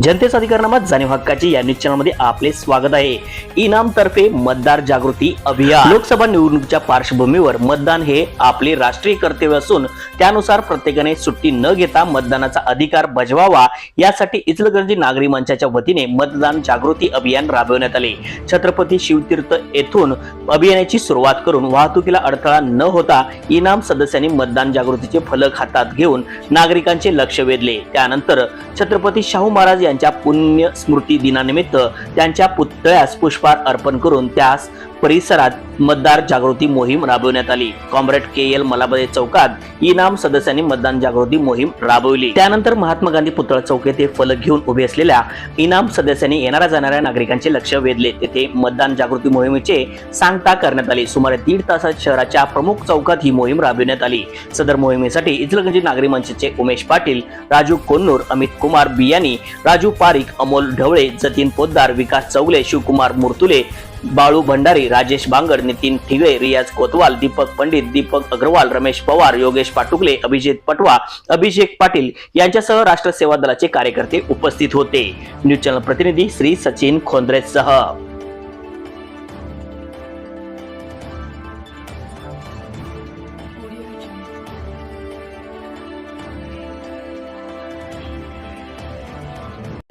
जनतेचा अधिकारनामा जाणीव हक्काची या न्यूज चॅनलमध्ये आपले स्वागत आहे. इनाम तर्फे मतदार जागृती अभियान. लोकसभा निवडणुकीच्या पार्श्वभूमीवर मतदान हे आपले राष्ट्रीय कर्तव्य असून त्यानुसार प्रत्येकाने सुट्टी न घेता मतदानाचा अधिकार बजवावा. यासाठी इचलकरंजी नागरी मंचाच्या वतीने मतदान जागृती अभियान राबवण्यात आले. छत्रपती शिवतीर्थ येथून अभियानाची सुरुवात करून वाहतुकीला अडथळा न होता इनाम सदस्यांनी मतदान जागृतीचे फलक हातात घेऊन नागरिकांचे लक्ष वेधले. त्यानंतर छत्रपती शाहू महाराज यांच्या पुण्य स्मृती दिनानिमित्त त्यांच्या पुतळ्यास पुष्पहार अर्पण करून त्यास परिसरात मतदार जागृती मोहीम राबवण्यात आली. कॉम्रेड के. एल. मलाबदे चौकात इनाम सदस्यांनी मतदान जागृती मोहीम राबवली. त्यानंतर महात्मा गांधी पुतळा चौक येथे फलक घेऊन उभे असलेल्या इनाम सदस्यांनी येणाऱ्या जाणाऱ्या नागरिकांचे लक्ष वेधले. तेथे मतदान जागृती मोहिमेचे सांगता करण्यात आली. सुमारे दीड तासात शहराच्या प्रमुख चौकात ही मोहीम राबविण्यात आली. सदर मोहिमेसाठी इचलगंजी नागरी मंचचे उमेश पाटील राजू कोन्नूर अमित कुमार बियानी राजू पारिक अमोल ढवळे जतीन पोद्दार विकास चौगले शिवकुमार मुर्तुले बाळू भंडारी राजेश बांगर नितीन ठिगळे रियाज कोतवाल दीपक पंडित दीपक अग्रवाल रमेश पवार योगेश पाटुकले अभिजित पटवा अभिषेक पाटील यांच्यासह राष्ट्र सेवा दलाचे कार्यकर्ते उपस्थित होते. न्यूज चॅनल प्रतिनिधी श्री सचिन खोंद्रेसह.